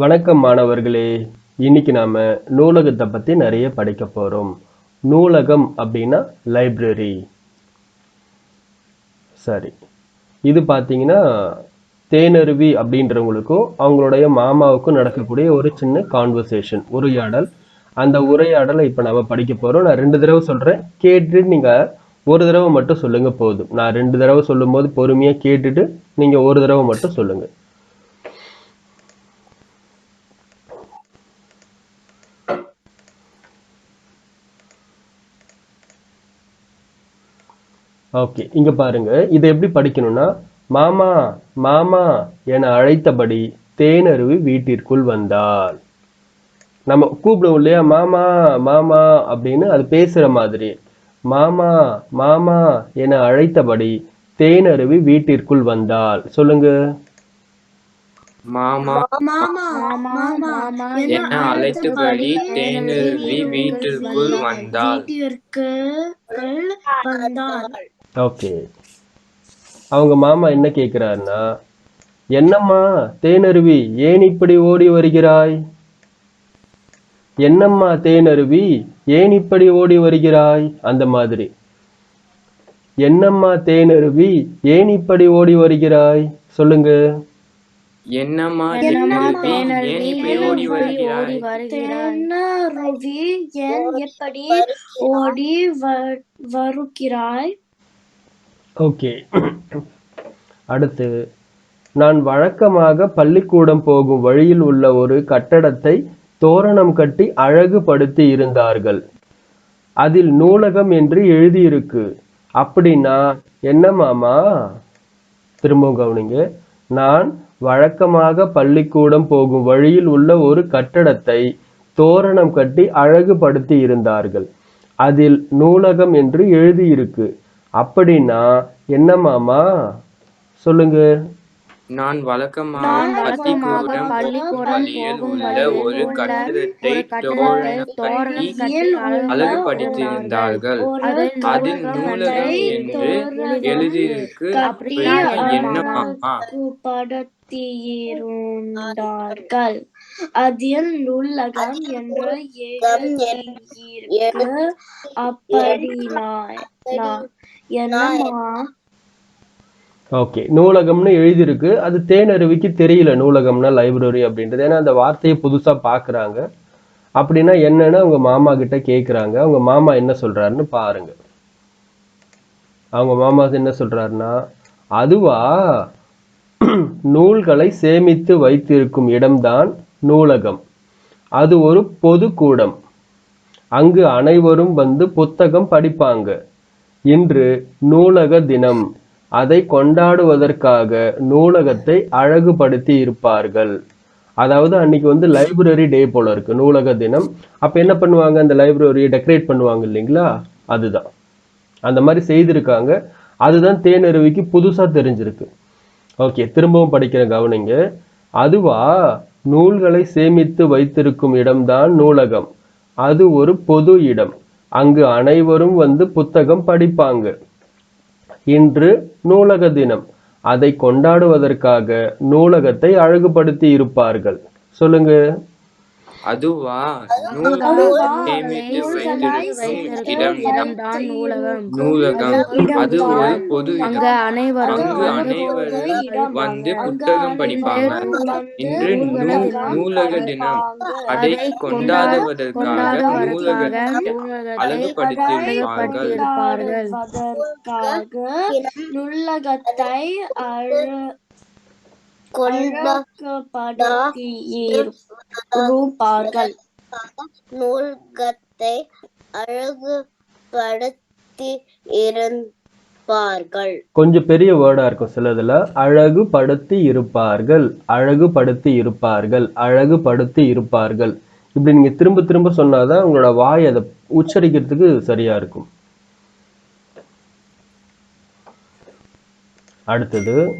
வணக்கம் மாணவர்களே. இன்னைக்கு நாம நூலகத்தை பத்தி நிறைய படிக்க போறோம். நூலகம் அப்படின்னா லைப்ரரி சரி. இது பார்த்தீங்கன்னா தேனருவி அப்படின்றவங்களுக்கும் அவங்களுடைய மாமாவுக்கும் நடக்கக்கூடிய ஒரு சின்ன கான்வர்சேஷன் உரையாடல். அந்த உரையாடலை இப்போ நம்ம படிக்க போகிறோம் நான் ரெண்டு தடவை சொல்கிறேன் கேட்டுட்டு நீங்கள் ஒரு தடவை மட்டும் சொல்லுங்கள் போதும். நான் ரெண்டு தடவை சொல்லும்போது பொறுமையாக கேட்டுட்டு நீங்கள் ஒரு தடவை மட்டும் சொல்லுங்கள் ஓகே இங்க பாருங்க. இதை எப்படி படிக்கணும்னா மாமா மாமா என அழைத்தபடி தேனருவி வீட்டிற்குள் வந்தாள். நம்ம கூப்பிடுவோம் இல்லையா? மாமா மாமா அப்படின்னு அது பேசுற மாதிரி. மாமா மாமா என அழைத்தபடி தேனருவி வீட்டிற்குள் வந்தாள். சொல்லுங்க. மாமா மாமா மாமா மாமா என அழைத்தபடி தேனருவி வீட்டிற்குள் வந்தாள். ஓகே அவங்க மாமா என்ன கேக்குறாருன்னா என்னம்மா தேனருவி ஏன் இப்படி ஓடி வருகிறாய்? என்னம்மா தேனருவி ஏன் இப்படி ஓடி வருகிறாய்? அந்த மாதிரி. என்னம்மா தேனருவி ஏன் இப்படி ஓடி வருகிறாய்? சொல்லுங்க. என்னம்மா தேனருவி ஏன் தேனருவி இப்படி ஓடி வருகிறாய்? எப்படி ஓடி வருகிறாய்? ஓகே. அடுத்து நான் வழக்கமாக பள்ளிக்கூடம் போகும் வழியில் உள்ள ஒரு கட்டடத்தை தோரணம் கட்டி அழகுபடுத்தி இருந்தார்கள். அதில் நூலகம் என்று எழுதியிருக்கு. அப்படின்னா என்ன மாமா? திரும்பவும் கவனிங்க. நான் வழக்கமாக பள்ளிக்கூடம் போகும் வழியில் உள்ள ஒரு கட்டடத்தை தோரணம் கட்டி அழகுபடுத்தி இருந்தார்கள். அதில் நூலகம் என்று எழுதியிருக்கு. அப்படின்னா என்ன மாமா? சொல்லுங்க. நான் வழக்கமாக நான் வழக்கமாக பள்ளிக்கூடம் பள்ளிக்கூடம் போகும் வழியில் ஒரு உள்ள கட்டிடத்தை ஒரு கட்டிடத்தை தோரணம் தோரணம் கட்டி கட்டி அழகுபடுத்தியிருந்தார்கள். அதில் அதில் நூலகம் என்று எழுதியிருக்கு. படுத்தியிருந்தார்கள் அதில் நூலகம் என்று எழுதியிருக்கு. அப்படினா ஓகே நூலகம்னு எழுதியிருக்கு. அது தேனருவிக்கு தெரியல நூலகம்னா லைப்ரரி அப்படின்றது. ஏன்னா அந்த வார்த்தையை புதுசா பார்க்கறாங்க. அப்படின்னா என்னன்னு அவங்க மாமா கிட்ட கேக்குறாங்க. அவங்க மாமா என்ன சொல்றாருன்னு பாருங்க. அவங்க மாமா என்ன சொல்றாருன்னா அதுவா நூல்களை சேமித்து வைத்திருக்கும் இடம்தான் நூலகம். அது ஒரு பொது கூடம் அங்கு அனைவரும் வந்து புத்தகம் படிப்பாங்க. இன்று நூலக தினம். அதை கொண்டாடுவதற்காக நூலகத்தை அழகுபடுத்தி இருப்பார்கள். அதாவது அன்னைக்கு வந்து லைப்ரரி டே போல இருக்கு நூலக தினம். அப்ப என்ன பண்ணுவாங்க? அந்த லைப்ரரியை டெக்கரேட் பண்ணுவாங்க இல்லைங்களா? அதுதான். அந்த மாதிரி செய்திருக்காங்க. அதுதான் தேனருவிக்கு புதுசா தெரிஞ்சிருக்கு. ஓகே திரும்பவும் படிக்கிற கவனிங்க. அதுவா? நூல்களை சேமித்து வைத்திருக்கும் இடம்தான் நூலகம். அது ஒரு பொது இடம். அங்கு அனைவரும் வந்து புத்தகம் படிப்பாங்க. இன்று நூலக தினம். அதை கொண்டாடுவதற்காக நூலகத்தை அழகுபடுத்தி இருப்பார்கள். சொல்லுங்க. அதுவா? நூலகம் நூலகம். நூலகம். அது ஒரு பொது அங்கு இடம் அனைவரும் அங்கு அனைவரும் வந்து புத்தகம் படிப்பாங்க. இன்று நூலக தினம். அதை கொண்டாடுவதற்காக நூலகத்தை அழகுபடுத்தியிருப்பார்கள் நூலகத்தை அழ- அழகுபடுத்தியிருப்பார்கள் நூல்கத்தை அழகுபடுத்தி இருப்பார்கள். கொஞ்சம் பெரிய வேர்டா இருக்கும் சிலதுல. அழகுபடுத்தி இருப்பார்கள். அழகுபடுத்தி இருப்பார்கள். அழகுபடுத்தி இருப்பார்கள். இப்படி நீங்க திரும்ப திரும்ப சொன்னாதான் உங்களோட வாய் அதை உச்சரிக்கிறதுக்கு சரியா இருக்கும். அடுத்தது.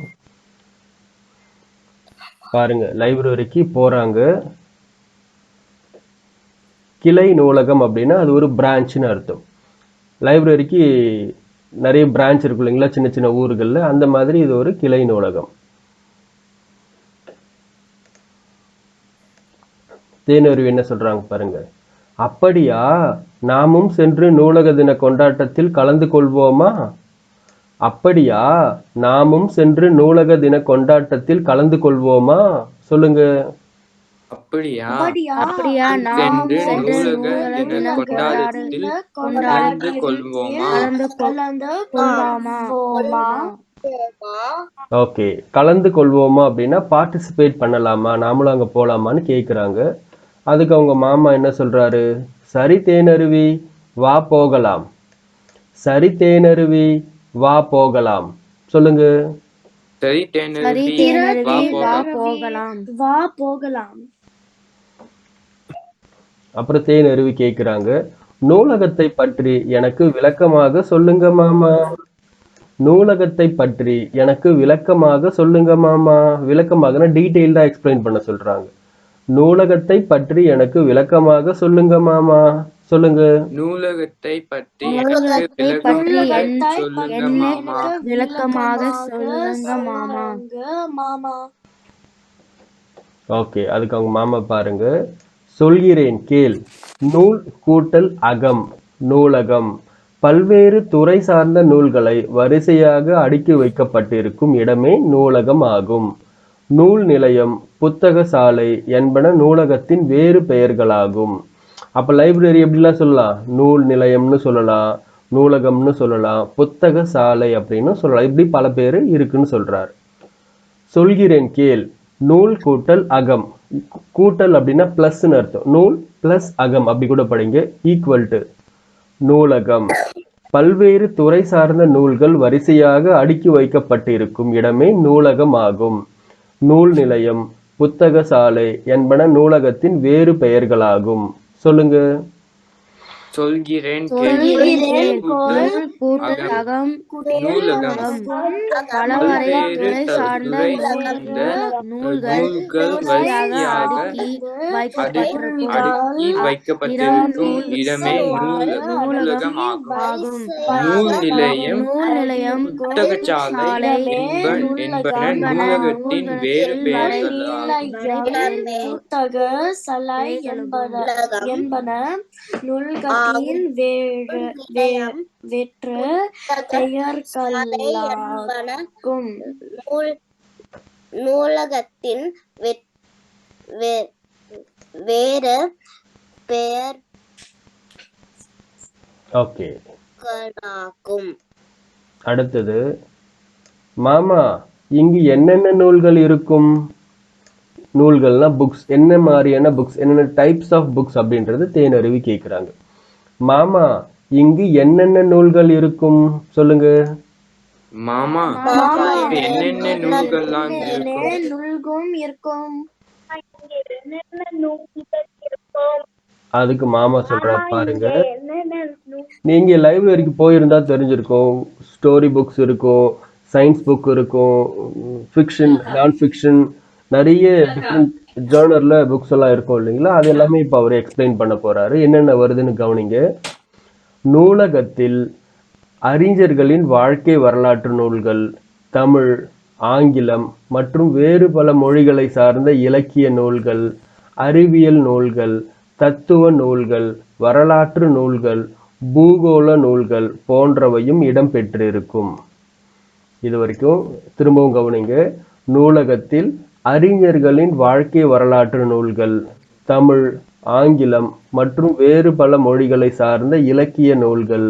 பாருங்க லைப்ரரிக்கு போறாங்க. கிளை நூலகம் அப்படின்னா அது ஒரு பிரான்ச்னு அர்த்தம். லைப்ரரிக்கு நிறைய பிரான்ச் இருக்கும் இல்லைங்களா? சின்ன சின்ன ஊர்களில் அந்த மாதிரி இது ஒரு கிளை நூலகம். தேனருவி என்ன சொல்கிறாங்க பாருங்க. அப்படியா? நாமும் சென்று நூலக தின கொண்டாட்டத்தில் கலந்து கொள்வோமா? அப்படியா? நாமும் சென்று நூலக தின கொண்டாட்டத்தில் கலந்து கொள்வோமா? சொல்லுங்க. அப்படியா? அப்படியா? அப்படியா? நாம் சென்று சென்று நூலக நூலக தின தின கொண்டாட்டத்தில் கொண்டாட்டத்தில் கலந்து கொள்வோமா? ஓகே. கலந்து கொள்வோமா அப்படின்னா பார்ட்டிசிபேட் பண்ணலாமா? நாமளும் அங்க போலாமான்னு கேக்குறாங்க. அதுக்கு அவங்க மாமா என்ன சொல்றாரு? சரி தேனருவி வா போகலாம். சரி தேனருவி வா போகலாம். சொல்லுங்க. சரி தேனருவி வா போகலாம். வா போகலாம். அப்புறம் தேனருவி கேக்குறாங்க நூலகத்தை பற்றி எனக்கு விளக்கமாக சொல்லுங்க மாமா. நூலகத்தை பற்றி எனக்கு விளக்கமாக சொல்லுங்க மாமா. விளக்கமாகனா டீட்டெயில்டா எக்ஸ்பிளைன் பண்ண சொல்றாங்க. நூலகத்தை பற்றி எனக்கு விளக்கமாக சொல்லுங்க மாமா. சொல்லுங்க. நூலகத்தை பற்றி விளக்கமாக சொல்லுங்க மாமா. ஓகே அதுக்கு அவங்க மாமா பாருங்க. சொல்கிறேன் கேள். நூல் கூட்டல் அகம் நூலகம். பல்வேறு துறை சார்ந்த நூல்களை வரிசையாக அடுக்கி வைக்கப்பட்டிருக்கும் இடமே நூலகம் ஆகும். நூல் நிலையம் புத்தக சாலை என்பன நூலகத்தின் வேறு பெயர்களாகும். அப்ப லைப்ரரி எப்படிலாம் சொல்லலாம்? நூல் நிலையம்னு சொல்லலாம் நூலகம்னு சொல்லலாம் புத்தக சாலை அப்படின்னு சொல்லலாம். இப்படி பல பேர் இருக்குன்னு சொல்கிறார் சொல்கிறேன் கேள். நூல் கூட்டல் அகம். கூட்டல் அப்படின்னா பிளஸ்ன்னு அர்த்தம். நூல் பிளஸ் அகம். அப்படி கூட படிங்க. ஈக்குவல் டு நூலகம். பல்வேறு துறை சார்ந்த நூல்கள் வரிசையாக அடுக்கி வைக்கப்பட்டிருக்கும் இடமே நூலகம் ஆகும். நூல் நிலையம் புத்தக சாலை என்பன நூலகத்தின் வேறு பெயர்களாகும். சொல்லுங்க. சொல்கிறேன் அகம் நூலகம். பலவரை சார்ந்த நூல்கள் நூல்கள் வரிசையாக அடுக்கி அடு- வைக்கப்பட்டிருக்கும் இடமே நூல் நூலகம் ஆகும் ஆகும். நூல் நிலையம் நூல் நிலையம் புத்தகச்சாலை சாலை என்ப- என்பன நூலகத்தின் வேறு பெயர்களாகும். என்பன என்பன வே- வெற்று பெயர்களாகும் நூல் நூலகத்தின் வேறு ஓகே. பெயர்களாகும் அடுத்தது மாமா இங்கு என்னென்ன நூல்கள் இருக்கும்? நூல்கள்னா புக்ஸ் என்ன மாதிரியான புக்ஸ் என்னென்ன டைப்ஸ் ஆஃப் புக்ஸ் அப்படின்றது தேனருவி கேட்குறாங்க மாமா இங்கு என்னென்ன நூல்கள் இருக்கும்? சொல்லுங்க. மாமா என்னென்ன நூல்கள்லாம் இருக்கும்? நூல்கும் இருக்கும்? அதுக்கு மாமா சொல்றாரு பாருங்க. நீங்க லைப்ரரிக்கு போயிருந்தா தெரிஞ்சிருக்கும். ஸ்டோரி புக்ஸ் இருக்கும் சயின்ஸ் புக் இருக்கும் ஃபிக்ஷன் நான் ஃபிக்ஷன் நிறைய டிஃப்ரெண்ட் ஜேர்னரில் புக்ஸ் எல்லாம் இருக்கும் இல்லைங்களா? அது எல்லாமே இப்போ அவர் எக்ஸ்பிளைன் பண்ண போகிறாரு என்னென்ன வருதுன்னு கவனிங்க. நூலகத்தில் அறிஞர்களின் வாழ்க்கை வரலாற்று நூல்கள் தமிழ் ஆங்கிலம் மற்றும் வேறு பல மொழிகளை சார்ந்த இலக்கிய நூல்கள் அறிவியல் நூல்கள் தத்துவ நூல்கள் வரலாற்று நூல்கள் பூகோள நூல்கள் போன்றவையும் இடம்பெற்றிருக்கும் இது வரைக்கும் திரும்பவும் கவனிங்க. நூலகத்தில் அறிஞர்களின் வாழ்க்கை வரலாற்று நூல்கள் தமிழ் ஆங்கிலம் மற்றும் வேறு பல மொழிகளை சார்ந்த இலக்கிய நூல்கள்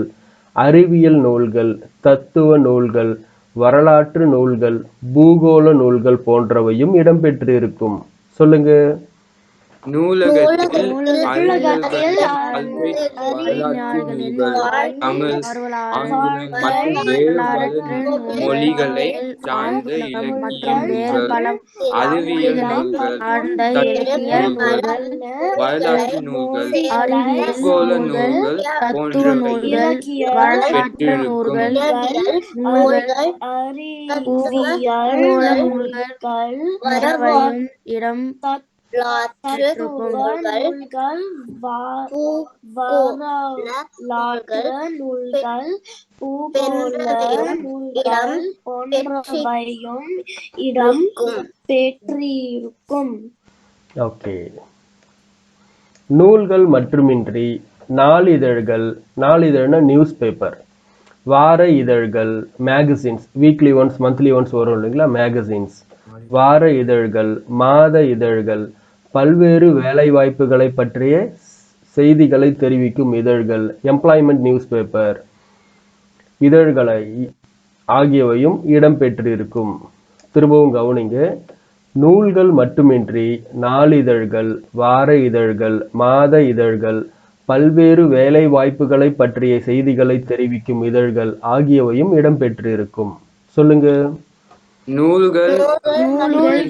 அறிவியல் நூல்கள் தத்துவ நூல்கள் வரலாற்று நூல்கள் பூகோள நூல்கள் போன்றவையும் இடம்பெற்றிருக்கும். சொல்லுங்க. நூலகத்தில் தமிழ் ஆங்கிலம் மற்றும் வேறு மொழிகளை சார்ந்த இலக்கிய நூல்கள் அறிவியல் நூல்கள் வரலாற்று நூல்கள் பூகோள நூல்கள் போன்றவை பெற்றிருக்கும். நூல்கள் இடம் நூல்கள் போன்றவையும் இடம் பெற்றிருக்கும். ஓகே. நூல்கள் மட்டுமின்றி நாளிதழ்கள் நாளிதழ்னா நியூஸ் பேப்பர் வார இதழ்கள் magazines weekly once monthly once வரும் இல்லைங்களா? மேகசின்ஸ் வார இதழ்கள் மாத இதழ்கள் பல்வேறு வேலை வாய்ப்புகளை பற்றிய செய்திகளை தெரிவிக்கும் இதழ்கள் எம்ப்ளாய்மெண்ட் நியூஸ் பேப்பர் இதழ்களை ஆகியவையும் இடம்பெற்றிருக்கும் திரும்பவும் கவனிங்க நூல்கள் மட்டுமின்றி நாளிதழ்கள் வார இதழ்கள் மாத இதழ்கள் பல்வேறு வேலை வாய்ப்புகளை பற்றிய செய்திகளை தெரிவிக்கும் இதழ்கள் ஆகியவையும் இடம்பெற்றிருக்கும் சொல்லுங்க. நூல்கள்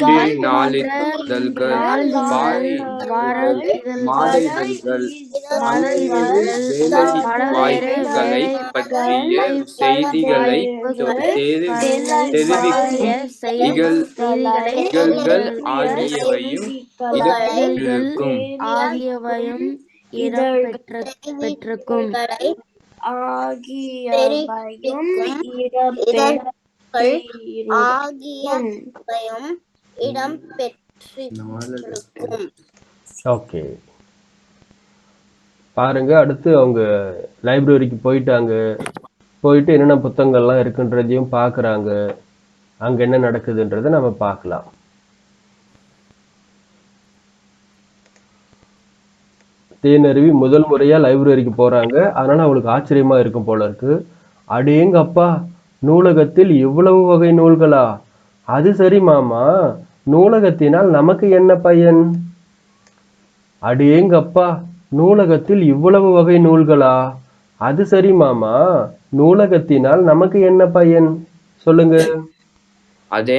நாளிதழ்கள் நாளிதழ்கள், வார இதழ்கள், மாத இதழ்கள் மாத இதழ்கள், வேலை பல்வேறு வாய்ப்புகளை பற்றிய செய்திகளை தெரிவிக்கும் இதழ்கள் ஆகியவையும் இடம்பெற்றிருக்கும். ஆகியவையும் இடம் பெற்ற பெற்றிருக்கும் இடம்பெற்றிருக்கும் ஆகியவையும் இடம் பெற்றிருக்கும். ஓகே. பாருங்க அடுத்து அவங்க லைப்ரரிக்கு போயிட்டாங்க. போயிட்டு என்னென்ன புத்தகங்கள்லாம் இருக்குன்றதையும் பார்க்குறாங்க அங்க என்ன நடக்குதுன்றதை நம்ம பார்க்கலாம். தேனருவி முதல் முறையா லைப்ரரிக்கு போறாங்க. அதனால அவளுக்கு ஆச்சரியமா இருக்கும் போல இருக்கு. அடேங்கப்பா நூலகத்தில் இவ்வளவு வகை நூல்களா? அது சரி மாமா நூலகத்தினால் நமக்கு என்ன பயன்? அடேங்கப்பா நூலகத்தில் இவ்வளவு வகை நூல்களா? அது சரி மாமா நூலகத்தினால் நமக்கு என்ன பயன்? சொல்லுங்க. அது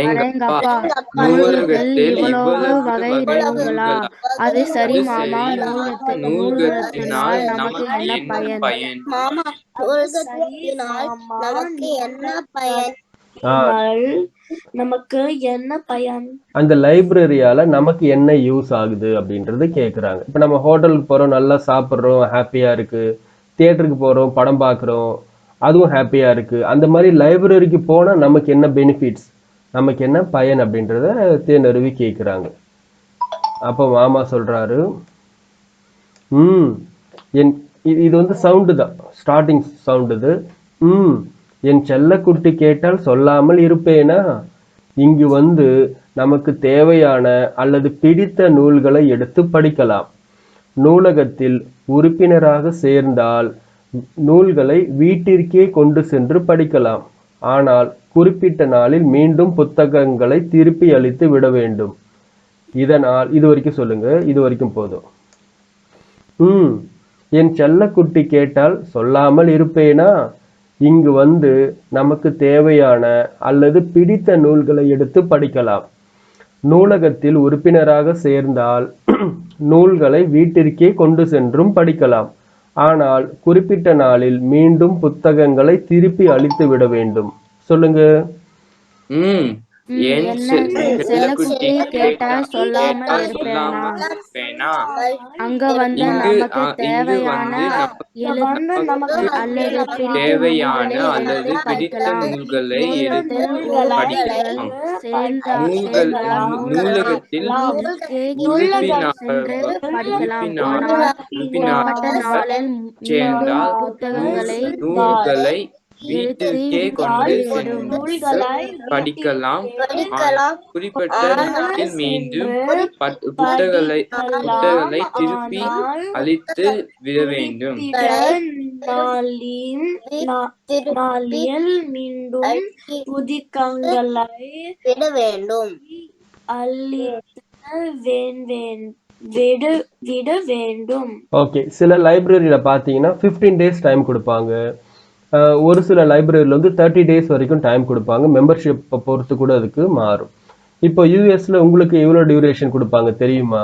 சரி. மாமா நூலகத்து நூலகத்தினால் நூலகத்தினால் நமக்கு என்ன பயன்? பயன்? மாமா நூலகத்தினால் நமக்கு என்ன பயன்? ஆ, நமக்கு என்ன பயன்? அந்த லைப்ரரியால நமக்கு என்ன யூஸ் ஆகுது அப்படின்றது கேக்குறாங்க. இப்ப நம்ம ஹோட்டலுக்கு போறோம் நல்லா சாப்பிட்றோம் ஹாப்பியா இருக்கு. தியேட்டருக்கு போறோம் படம் பார்க்குறோம் அதுவும் ஹாப்பியா இருக்கு. அந்த மாதிரி லைப்ரரிக்கு போனா நமக்கு என்ன பெனிஃபிட்ஸ் நமக்கு என்ன பயன் அப்படின்றத தேனருவி கேட்குறாங்க. அப்போ மாமா சொல்கிறாரு ம் என் இது இது வந்து சவுண்டு தான். ஸ்டார்டிங் சவுண்டு இது. ம் என் செல்லக்குட்டி கேட்டால் சொல்லாமல் இருப்பேனா? இங்கு வந்து நமக்கு தேவையான அல்லது பிடித்த நூல்களை எடுத்து படிக்கலாம். நூலகத்தில் உறுப்பினராக சேர்ந்தால் நூல்களை வீட்டிற்கே கொண்டு சென்று படிக்கலாம். ஆனால் குறிப்பிட்ட நாளில் மீண்டும் புத்தகங்களை திருப்பி அளித்து விட வேண்டும். இதனால் இது வரைக்கும் சொல்லுங்க இது வரைக்கும் போதும். ம் என் செல்லக்குட்டி கேட்டால் சொல்லாமல் இருப்பேனா? இங்கு வந்து நமக்கு தேவையான அல்லது பிடித்த நூல்களை எடுத்து படிக்கலாம். நூலகத்தில் உறுப்பினராக சேர்ந்தால் நூல்களை வீட்டிற்கே கொண்டு சென்றும் படிக்கலாம். ஆனால் குறிப்பிட்ட நாளில் மீண்டும் புத்தகங்களை திருப்பி அளித்து விட வேண்டும். சொல்லுங்க. ம். அங்க வந்து நமக்கு தேவையான தேவையான நூல்களை அல்லது எடுத்து பிடித்த நூல்களை எடுத்து படிக்கலாம். சேர்ந்தா நூல்கள் சேர்ந்தா நூலகத்தில் சேர்ந்தால் நூல்களை வீட்டிற்கே கொண்டு படிக்கலாம். படிக்கலாம். குறிப்பிட்ட நேரத்தில் மீண்டும் புத்தகங்களை புத்தகங்களை திருப்பி அளித்து விட வேண்டும். மீண்டும் புதிக்கங்களை விட வேண்டும். விட விட வேண்டும். ஓகே சில லைப்ரரியில பார்த்தீங்கன்னா ஃபிஃப்டீன் டேஸ் டைம் கொடுப்பாங்க. ஒரு சில லைப்ரரியில் வந்து தேர்ட்டி டேஸ் வரைக்கும் டைம் கொடுப்பாங்க. மெம்பர்ஷிப்பை பொறுத்து கூட அதுக்கு மாறும். இப்போ யூஎஸ்ல உங்களுக்கு எவ்வளோ டியூரேஷன் கொடுப்பாங்க தெரியுமா?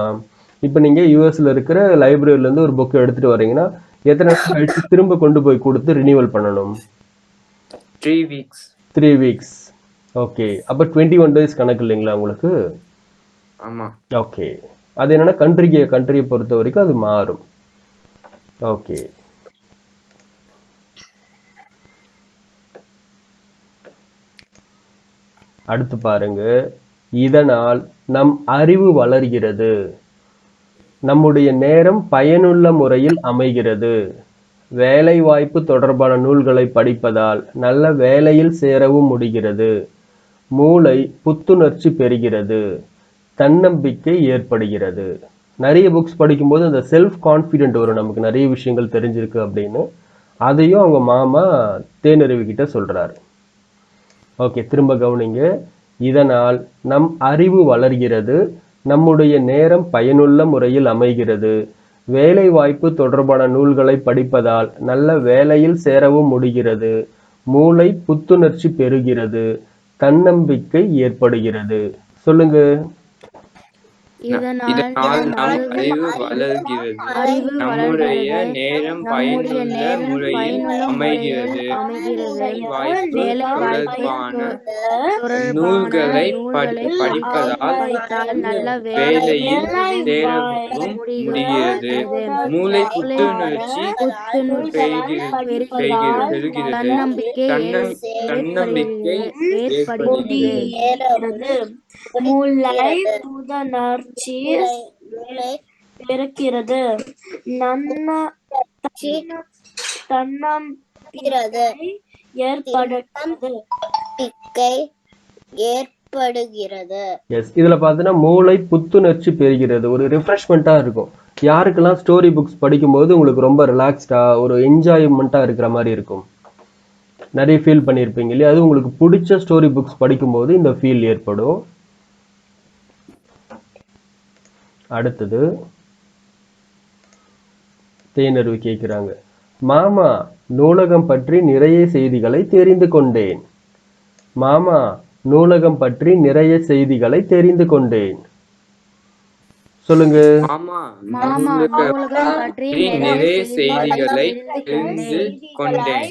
இப்போ நீங்க யூஎஸ்ல இருக்கிற லைப்ரரியில இருந்து ஒரு புக் எடுத்துட்டு வரீங்கன்னா எத்தனை நாள் கழிச்சு திரும்ப கொண்டு போய் கொடுத்து ரினியூவல் பண்ணணும்? Three weeks three weeks okay அப்போ டுவெண்ட்டி ஒன் டேஸ் கணக்கு இல்லைங்களா உங்களுக்கு? ஆமா. ஓகே அது என்னன்னா கண்ட்ரிக்கு கண்ட்ரியை பொறுத்த வரைக்கும் அது மாறும். ஓகே அடுத்து பாருங்க. இதனால் நம் அறிவு வளர்கிறது. நம்முடைய நேரம் பயனுள்ள முறையில் அமைகிறது. வேலைவாய்ப்பு தொடர்பான நூல்களை படிப்பதால் நல்ல வேலையில் சேரவும் முடிகிறது. மூளை புத்துணர்ச்சி பெறுகிறது. தன்னம்பிக்கை ஏற்படுகிறது. நிறைய புக்ஸ் படிக்கும்போது அந்த செல்ஃப் கான்ஃபிடென்ட் வரும். நமக்கு நிறைய விஷயங்கள் தெரிஞ்சிருக்கு அப்படின்னு. அதையும் அவங்க மாமா தேனருவிக்கிட்ட சொல்கிறாரு ஓகே திரும்ப கவனிங்க. இதனால் நம் அறிவு வளர்கிறது நம்முடைய நேரம் பயனுள்ள முறையில் அமைகிறது. வேலை வாய்ப்பு தொடர்பான நூல்களை படிப்பதால் நல்ல வேலையில் சேரவும் முடிகிறது. மூளை புத்துணர்ச்சி பெறுகிறது தன்னம்பிக்கை ஏற்படுகிறது. சொல்லுங்க. இதனால் நம் அறிவு வளர்கிறது. நம்முடைய. நேரம் பயனுள்ள முறையில் அமைகிறது. வாய்ப்பு தொடர்பான நூல்களை நூல்களை படி- படிப்பதால் வேலையில் சேரவும் முடிகிறது. மூளை புத்துணர்ச்சி புத்துணர்ச்சி பெறுகிறது. தன்னம்பிக்கை தன்னம்- தன்னம்பிக்கை ஏற்படுகிறது. மூளை புதனர்ச்சி ஏற்படுகிறது. பிக்கை ஏற்படுகிறது. எஸ் இதுல பார்த்தீங்கன்னா மூளை புத்துணர்ச்சி பெறுகிறது. ஒரு ரிஃப்ரெஷ்மெண்ட்டா இருக்கும். யாருக்கெல்லாம் ஸ்டோரி புக்ஸ் படிக்கும்போது உங்களுக்கு ரொம்ப ரிலாக்ஸ்டா ஒரு என்ஜாய்மெண்ட்டா இருக்கிற மாதிரி இருக்கும். நிறைய ஃபீல் பண்ணியிருப்பீங்க இல்லையா? அது உங்களுக்கு பிடிச்ச ஸ்டோரி புக்ஸ் படிக்கும்போது இந்த ஃபீல் ஏற்படும். அடுத்தது தேனருவி கேட்குறாங்க. மாமா நூலகம் பற்றி நிறைய செய்திகளை தெரிந்து கொண்டேன். மாமா நூலகம் பற்றி நிறைய செய்திகளை தெரிந்து கொண்டேன். சொல்லுங்க. ஆமா மாமா நூலகம் நூலகம் பற்றி பற்றி நிறைய செய்திகளை தெரிந்து கொண்டேன்.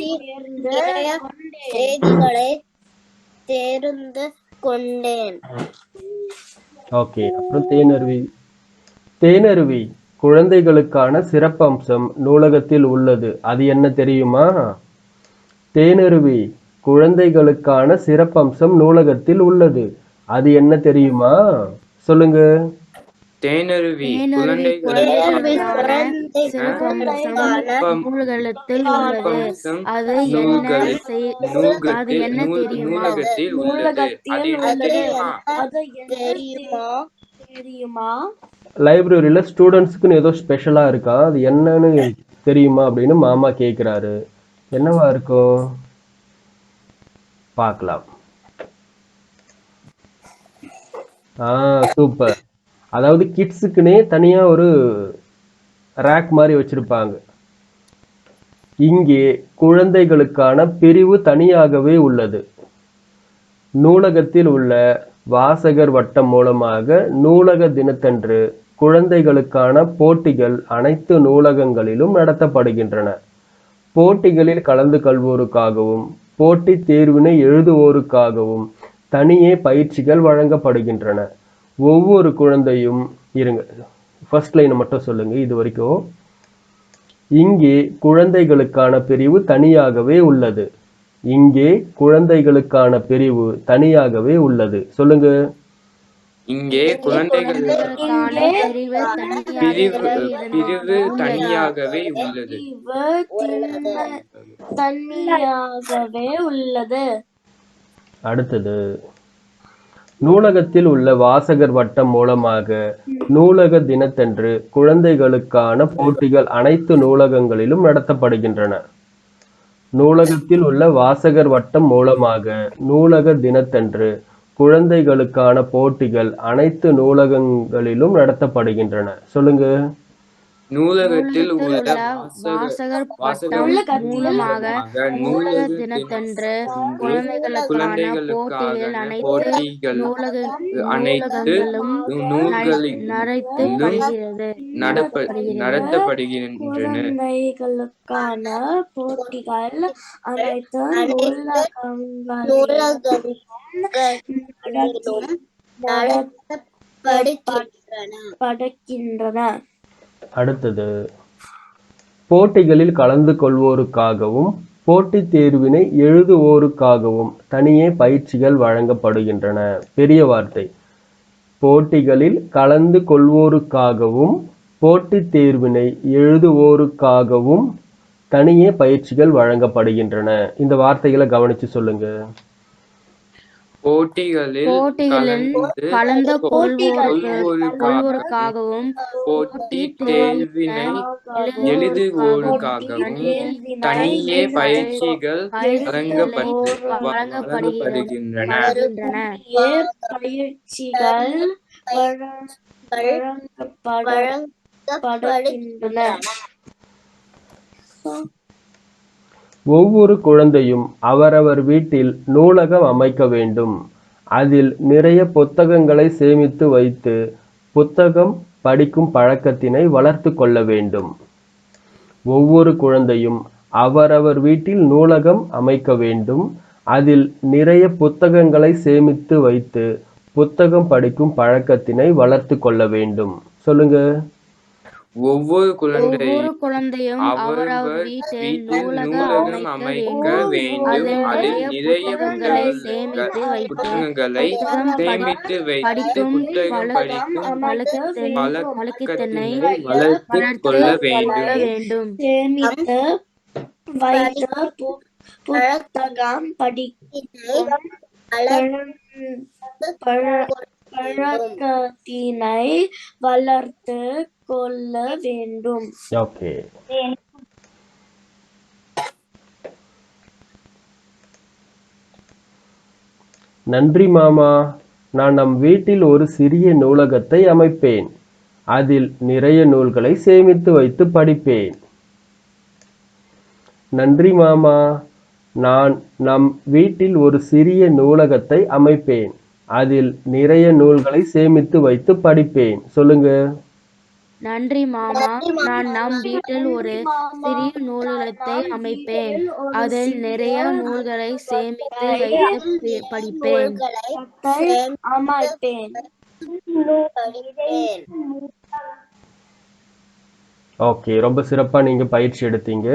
நிறைய செய்திகளை தெரிந்து கொண்டேன். ஓகே அப்புறம் தேனருவி தேனருவி குழந்தைகளுக்கான சிறப்பம்சம் நூலகத்தில் உள்ளது. அது என்ன தெரியுமா? தேனருவி குழந்தைகளுக்கான சிறப்பம்சம் நூலகத்தில் உள்ளது. அது என்ன தெரியுமா? சொல்லுங்க. தேனருவி தேனருவி குழந்தைகளுக்கான சிறப்பம்சம் நூல்களத்தில் உள்ளது. சிறப்பம்சம் அது என்ன நூல்களில் செய்- அது நூலகத்தில் என்ன நூல்- தெரியுமா? நூலகத்தில் உள்ளது. அது என்ன தெரியுமா? தெரியுமா? லைப்ரரியில ஸ்டூடெண்ட்ஸுக்குன்னு ஏதோ ஸ்பெஷலா இருக்கா? அது என்னன்னு தெரியுமா அப்படின்னு மாமா கேக்குறாரு. என்னவா இருக்கும் பார்க்கலாம் ஆ சூப்பர் அதாவது கிட்ஸுக்குன்னே தனியா ஒரு ரேக் மாதிரி வச்சிருப்பாங்க. இங்கே குழந்தைகளுக்கான பிரிவு தனியாகவே உள்ளது. நூலகத்தில் உள்ள வாசகர் வட்டம் மூலமாக நூலக தினத்தன்று குழந்தைகளுக்கான போட்டிகள் அனைத்து நூலகங்களிலும் நடத்தப்படுகின்றன. போட்டிகளில் கலந்து கொள்வோருக்காகவும் போட்டித் தேர்வினை எழுதுவோருக்காகவும் தனியே பயிற்சிகள் வழங்கப்படுகின்றன. ஒவ்வொரு குழந்தையும் இருங்க ஃபர்ஸ்ட் லைனை மட்டும் சொல்லுங்க இது வரைக்கும். இங்கே குழந்தைகளுக்கான பிரிவு தனியாகவே உள்ளது. இங்கே குழந்தைகளுக்கான பிரிவு தனியாகவே உள்ளது. சொல்லுங்க. இங்கே குழந்தைகளுக்கான குழந்தைகளுக்கான பிரிவு பிரிவு தனியாகவே பிரிவு தனியாகவே உள்ளது. இவ தனியாகவே உள்ளது. அடுத்தது. நூலகத்தில் உள்ள வாசகர் வட்டம் மூலமாக நூலக தினத்தன்று குழந்தைகளுக்கான போட்டிகள் அனைத்து நூலகங்களிலும் நடத்தப்படுகின்றன. நூலகத்தில் உள்ள வாசகர் வட்டம் மூலமாக நூலக தினத்தன்று குழந்தைகளுக்கான போட்டிகள் அனைத்து நூலகங்களிலும் நடத்தப்படுகின்றன. சொல்லுங்க. நூலகத்தில் உள்ள வாசகர் பட்டம் மூலமாக நூலக தினத்தன்று குழந்தைகளுக்கான போட்டிகள் அனைத்து நூல்களிலும் நடத்தப்படுகின்றன. குழந்தைகளுக்கான போட்டிகள் அனைத்து நூலகங்களிலும் நடத்தப்படுகின்றன. படுகின்றன அடுத்தது போட்டிகளில் கலந்து கொள்வோருக்காகவும் போட்டித் தேர்வினை எழுதுவோருக்காகவும் தனியே பயிற்சிகள் வழங்கப்படுகின்றன. பெரிய வார்த்தை. போட்டிகளில் கலந்து கொள்வோருக்காகவும் போட்டித் தேர்வினை எழுதுவோருக்காகவும் தனியே பயிற்சிகள் வழங்கப்படுகின்றன. இந்த வார்த்தைகளை கவனித்து சொல்லுங்கள் போட்டிகளில் போட்டிகளில் கலந்து கலந்து கொள்வோருக்கு கொள்வோருக்காக கொள்வோருக்காகவும் போட்டி தேர்வினை எழுதுவோருக்காகவும் தனியே பயிற்சிகள் வழங்கப்பட்டு வழங்கப்படுகின்றன. வழங்கப்படுகின்றன. பயிற்சிகள் வழங்கப்பட- படுகின்றன ஒவ்வொரு குழந்தையும் அவரவர் வீட்டில் நூலகம் அமைக்க வேண்டும். அதில் நிறைய புத்தகங்களை சேமித்து வைத்து புத்தகம் படிக்கும் பழக்கத்தினை வளர்த்து கொள்ள வேண்டும். ஒவ்வொரு குழந்தையும் அவரவர் வீட்டில் நூலகம் அமைக்க வேண்டும். அதில் நிறைய புத்தகங்களை சேமித்து வைத்து புத்தகம் படிக்கும் பழக்கத்தினை வளர்த்து கொள்ள வேண்டும். சொல்லுங்க. ஒவ்வொரு குழந்தை ஒவ்வொரு குழந்தையும் அவரவர் வீட்டில் நூலகம் அமைக்க வேண்டும். அதில் நிறைய புத்தகங்களை சேமித்து வைத்து புத்தகம் படிக்கும் பழக்கத்தினை வளர்த்து கொள்ள வேண்டும். சேமித்து வைத்த புத்தகம் படிக்கும் பழ- பழக்கத்தினை வளர்த்து கொள்ள வேண்டும். ஓகே நன்றி மாமா. நான் நம் வீட்டில் ஒரு சிறிய நூலகத்தை அமைப்பேன். அதில் நிறைய நூல்களை சேமித்து வைத்து படிப்பேன். நன்றி மாமா. நான் நம் வீட்டில் ஒரு சிறிய நூலகத்தை அமைப்பேன். அதில் நிறைய நூல்களை சேமித்து வைத்து படிப்பேன். சொல்லுங்க. நன்றி மாமா. நான் நம் வீட்டில் ஒரு சிறிய நூலகத்தை அமைப்பேன். அதில் நிறைய நூல்களை சேமித்து வைத்து படிப்பேன். அமைப்பேன் ஓகே ரொம்ப சிறப்பா நீங்க பயிற்சி எடுத்தீங்க.